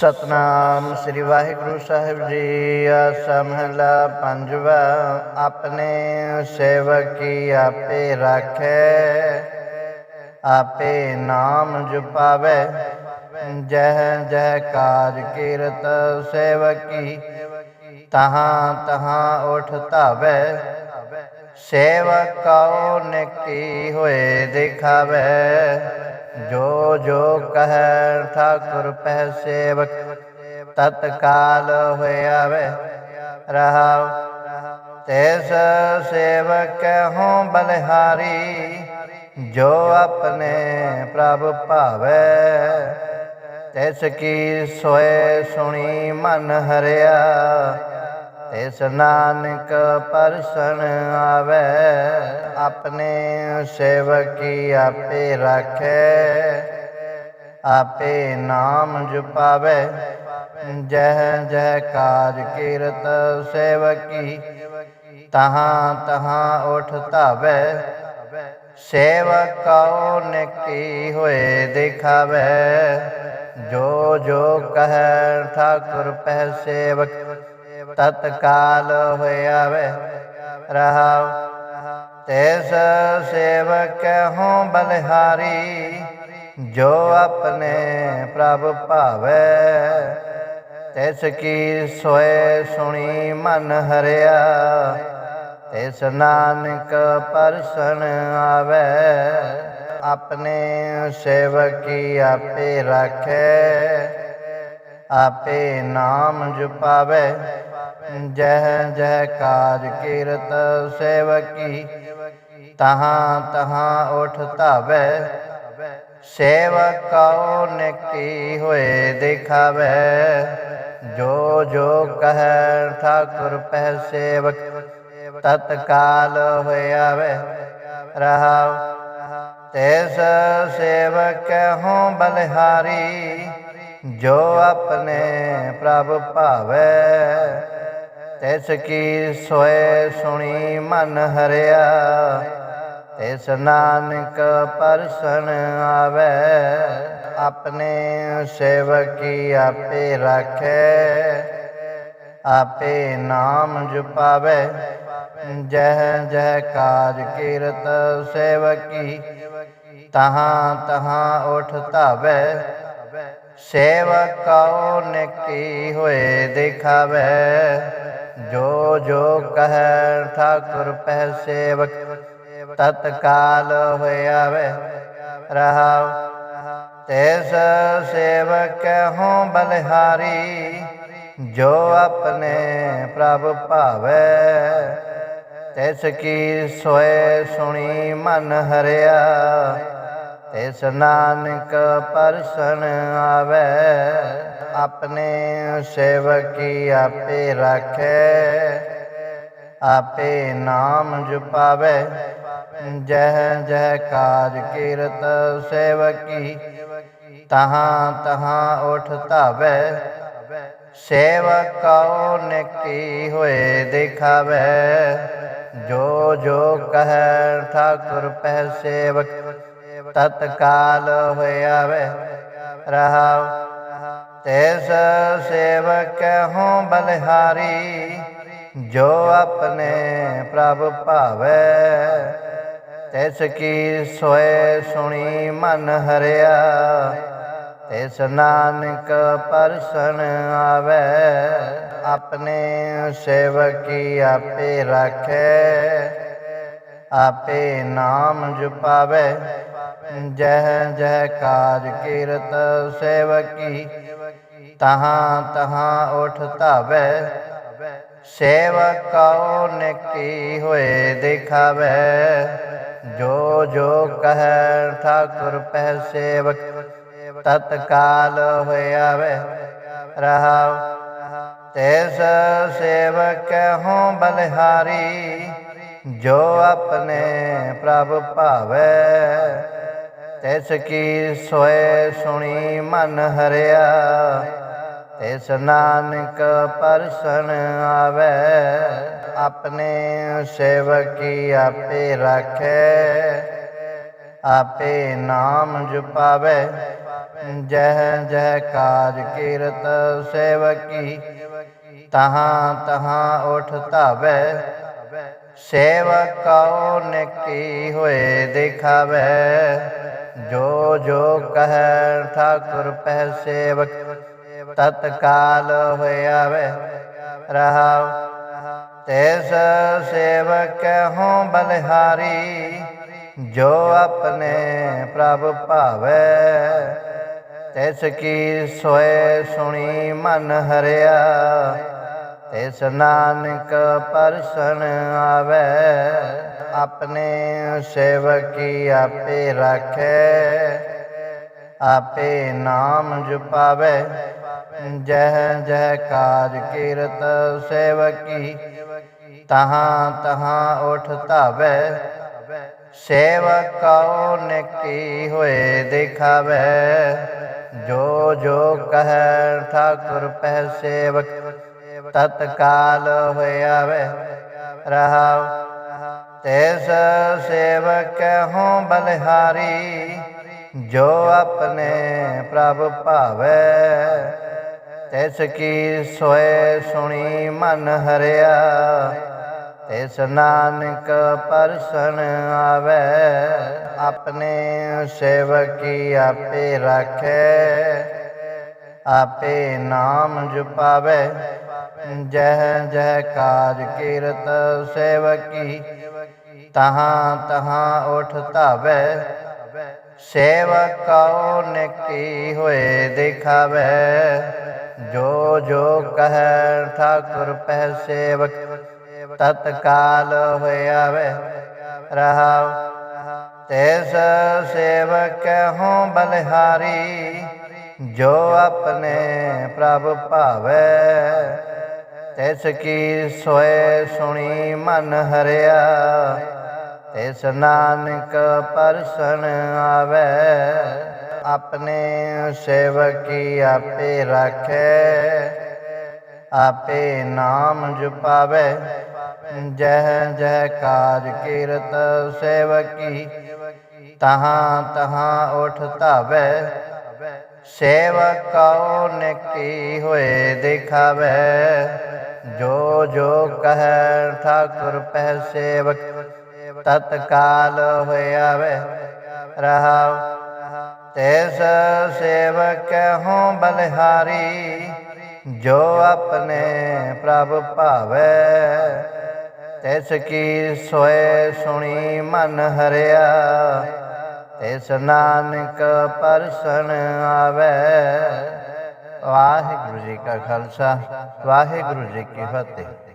ਸਤਨਾਮ ਸ੍ਰੀ ਵਾਹਿਗੁਰੂ ਸਾਹਿਬ ਜੀ, ਆਸਾ ਮਹਲਾ ਪੰਜਵਾ, ਆਪਣੇ ਸੇਵਕੀ ਆਪੇ ਰਾਖੈ, ਆਪੇ ਨਾਮ ਜਪਾਵੇ। ਜਹ ਜਹ ਕਾਜ ਕੀਰਤ ਸੇਵਕੀ, ਤਹਾਂ ਤਹਾਂ ਉਠ ਧਾਵੇ। ਸੇਵਕ ਕਉ ਨਿਕੀ ਹੋਏ ਦਿਖਾਵੇ। ਜੋ ਜੋ ਕਹੈ ਠਾਕੁਰ ਪਹਿ ਸੇਵਕ ਤਤਕਾਲ ਹੋਇਆਵੇ ਰਹਾਉ। ਤੇਸ ਸੇਵਕ ਹਉ ਬਲਿਹਾਰੀ, ਜੋ ਆਪਣੇ ਪ੍ਰਭ ਭਾਵੇ। ਤਿਸ ਕੀ ਸੋਏ ਸੁਣੀ ਮਨ ਹਰਿਆ ਤਿਸ ਨਾਨਕ ਪਰਸਨ ਆਵੇ, ਆਪਣੇ ਸੇਵਕੀ ਆਪੇ ਰਾਖੇ, ਆਪੇ ਨਾਮ ਜਪਾਵੇ। ਜਹ ਜਹ ਕਾਜ ਕੀਰਤ ਸੇਵਕੀ, ਤਹਾਂ ਤਹਾਂ ਉਠ ਧਾਵੇ। ਸੇਵਕ ਨਿਕੀ ਹੋਏ ਦਿਖਾਵੇ। ਜੋ ਜੋ ਕਹੈ ਠਾਕੁਰ ਪਹਿ ਸੇਵਕ ਤਤਕਾਲ ਹੋਇਆਵੇ ਰਹਾਉ, ਤੇਸ ਸੇਵਕ ਹਉ ਬਲਿਹਾਰੀ, ਜੋ ਆਪਣੇ ਪ੍ਰਭ ਭਾਵੇ। ਤਿਸ ਕੀ ਸੋਏ ਸੁਣੀ ਮਨ ਹਰਿਆ, ਤਿਸ ਨਾਨਕ ਪਰਸਨ ਆਵੇ। ਆਪਣੇ ਸੇਵਕੀ ਆਪੇ ਰੱਖੇ, ਆਪੇ ਨਾਮ ਜਪਾਵੇ। ਜੈ ਜਹ ਕਾਜ ਕੀਰਤ ਸੇਵਕੀ, ਤਹਾਂ ਤਹਾਂ ਉਠ ਧਾਵੇ। ਸੇਵਕ ਕਉ ਨਿਕੀ ਹੋਏ ਦਿਖਾਵੇ। ਜੋ ਜੋ ਕਹੈ ਠਾਕੁਰ ਪਹਿ ਸੇਵਕ, ਤਤਕਾਲ ਹੋਇਆਵੇ। ਰਹਾਉ, ਤੇਸ ਸੇਵਕ ਹਉ ਬਲਿਹਾਰੀ, ਜੋ ਆਪਣੇ ਪ੍ਰਭ ਭਾਵੇ। ਤਿਸ ਕੀ ਸੋਏ ਸੁਣੀ ਮਨ ਹਰਿਆ ਤਿਸ ਨਾਨਕ ਪਰਸਨ ਆਵੇ, ਆਪਣੇ ਸੇਵਕੀ ਆਪੇ ਰਾਖੇ, ਆਪੇ ਨਾਮ ਜਪਾਵੇ, ਜਹ ਜਹ ਕਾਜ ਕੀਰਤ ਸੇਵਕੀ, ਤਹਾਂ ਤਹਾਂ ਉਠ ਧਾਵੇ, ਸੇਵਕ ਕਉ ਨਿਕੀ ਹੋਏ ਦਿਖਾਵੇ। ਜੋ ਜੋ ਕਹੈ ਠਾਕੁਰ ਪਹਿ ਸੇਵਕ ਤਤਕਾਲ ਹੋਇਆਵੇ ਰਹਾਉ। ਤੇਸ ਸੇਵਕ ਹਉ ਬਲਿਹਾਰੀ, ਜੋ ਆਪਣੇ ਪ੍ਰਭ ਭਾਵੇ। ਤਿਸ ਕੀ ਸੋਏ ਸੁਣੀ ਮਨ ਹਰਿਆ, ਤਿਸ ਨਾਨਕ ਪਰਸਨ ਆਵੇ। ਆਪਣੇ ਸੇਵਕੀ ਆਪੇ ਰਾਖੇ, ਆਪੇ ਨਾਮ ਜਪਾਵੇ। ਜਹ ਜਹ ਕਾਜ ਕੀਰਤ ਸੇਵਕੀ, ਤਹਾਂ ਤਹਾਂ ਉਠ ਧਾਵੇ। ਸੇਵਕ ਨਿਕੀ ਹੋਏ ਦਿਖਾਵੇ। ਜੋ ਜੋ ਕਹੈ ਠਾਕੁਰ ਪਹਿ ਸੇਵਕ, ਤਤਕਾਲ ਹੋਇਆਵੇ ਰਹਾਉ ਤੈਸ ਸੇਵਕ ਹਉ ਬਲਿਹਾਰੀ, ਜੋ ਆਪਣੇ ਪ੍ਰਭ ਭਾਵੇ। ਤਿਸ ਕੀ ਸੋਏ ਸੁਣੀ ਮਨ ਹਰਿਆ, ਤਿਸ ਨਾਨਕ ਪਰਸਨ ਆਵੇ। ਆਪਣੇ ਸੇਵਕੀ ਆਪੇ ਰੱਖੇ, ਆਪੇ ਨਾਮ ਜਪਾਵੇ। ਜਹ ਜਹ ਕਾਜ ਕੀਰਤ ਸੇਵਕੀ ਤਹਾਂ ਤਹਾਂ ਉਠ ਧਾਵੇ, ਸੇਵਕ ਕਉ ਨਿਕੀ ਹੋਏ ਦਿਖਾਵੇ। ਜੋ ਜੋ ਕਹੈ ਠਾਕੁਰ ਪਹਿ ਸੇਵਕ, ਤਤਕਾਲ ਹੋਇਆਵੇ ਰਹਾਉ, ਤੈਸ ਸੇਵਕ ਹਉ ਬਲਿਹਾਰੀ, ਜੋ ਆਪਣੇ ਪ੍ਰਭ ਭਾਵੇ। ਤਿਸ ਕੀ ਸੋਏ ਸੁਣੀ ਮਨ ਹਰਿਆ ਤਿਸ ਨਾਨਕ ਪਰਸਨ ਆਵੇ, ਆਪਣੇ ਸੇਵਕੀ ਆਪੇ ਰਾਖੇ, ਆਪੇ ਨਾਮ ਜਪਾਵੇ। ਜਹ ਜਹ ਕਾਜ ਕੀਰਤ ਸੇਵਕੀ, ਤਹਾਂ ਤਹਾਂ ਉਠ ਧਾਵੈ। ਸੇਵਕ ਕਉ ਹੋਏ ਦਿਖਾਵੈ। ਜੋ ਜੋ ਕਹੈ ਠਾਕੁਰ ਪਹਿ ਸੇਵਕ ਤਤਕਾਲ ਹੋਇਆਵੇ ਰਹਾਉ, ਤੇਸ ਸੇਵਕ ਹਉ ਬਲਿਹਾਰੀ, ਜੋ ਆਪਣੇ ਪ੍ਰਭ ਭਾਵੈ। ਤਿਸ ਕੀ ਸੋਏ ਸੁਣੀ ਮਨ ਹਰਿਆ, ਤਿਸ ਨਾਨਕ ਪਰਸਨ ਆਵੇ। ਆਪਣੇ ਸੇਵਕੀ ਆਪੇ ਰੱਖੇ, ਆਪੇ ਨਾਮ ਜਪਾਵੇ। ਜੈ ਜਹ ਕਾਜ ਕੀਰਤ ਸੇਵਕੀ, ਤਹਾਂ ਤਹਾਂ ਉਠ ਧਾਵੈ। ਸੇਵਕ ਕਉ ਨਿਕੀ ਹੋਏ ਦਿਖਾਵੇ। ਜੋ ਜੋ ਕਹੈ ਠਾਕੁਰ ਪਹਿ ਸੇਵਕ, ਤਤਕਾਲ ਹੋਇਆਵੇ। ਰਹਾਉ, ਤੇਸ ਸੇਵਕ ਹਉ ਬਲਿਹਾਰੀ, ਜੋ ਆਪਣੇ ਪ੍ਰਭ ਭਾਵੈ। ਤਿਸ ਕੀ ਸੋਏ ਸੁਣੀ ਮਨ ਹਰਿਆ ਤਿਸ ਨਾਨਕ ਪਰਸਨ ਆਵੇ, ਆਪਣੇ ਸੇਵਕੀ ਆਪੇ ਰਾਖੈ, ਆਪੇ ਨਾਮ ਜਪਾਵੇ, ਜਹ ਜਹ ਕਾਜ ਕੀਰਤ ਸੇਵਕੀ, ਤਹਾਂ ਤਹਾਂ ਉਠ ਧਾਵੈ, ਸੇਵਕ ਕਉ ਨਿਕੀ ਹੋਏ ਦਿਖਾਵੇ। ਜੋ ਜੋ ਕਹੈ ਠਾਕੁਰ ਪਹਿ ਸੇਵਕ ਤਤਕਾਲ ਹੋਇਆਵੇ ਰਹਾਉ। ਤੈਸ ਸੇਵਕ ਹਉ ਬਲਿਹਾਰੀ, ਜੋ ਆਪਣੇ ਪ੍ਰਭ ਭਾਵੈ। ਤਿਸ ਕੀ ਸੋਏ ਸੁਣੀ ਮਨ ਹਰਿਆ, ਤਿਸ ਨਾਨਕ ਪਰਸਨ ਆਵੇ। ਆਪਣੇ ਸੇਵਕੀ ਆਪੇ ਰਾਖੈ, ਆਪੇ ਨਾਮ ਜਪਾਵੇ। ਜਹ ਜਹ ਕਾਜ ਕੀਰਤ ਸੇਵਕੀ, ਤਹਾਂ ਤਹਾਂ ਉਠ ਧਾਵੈ। ਸੇਵਕ ਕਉ ਨਿਕੀ ਹੋਏ ਦਿਖਾਵੇ। ਜੋ ਜੋ ਕਹੈ ਠਾਕੁਰ ਪਹਿ ਸੇਵਕ, ਤਤਕਾਲ ਹੋਇਆਵੇ ਰਹਾਉ ਤੈਸ ਸੇਵਕ ਹਉ ਬਲਿਹਾਰੀ, ਜੋ ਆਪਣੇ ਪ੍ਰਭ ਭਾਵੈ। ਤਿਸ ਕੀ ਸੋਏ ਸੁਣੀ ਮਨ ਹਰਿਆ, ਤਿਸ ਨਾਨਕ ਪਰਸਨ ਆਵੇ। ਵਾਹਿਗੁਰੂ ਜੀ ਕਾ ਖਾਲਸਾ, ਵਾਹਿਗੁਰੂ ਜੀ ਕੀ ਫਤਿਹ।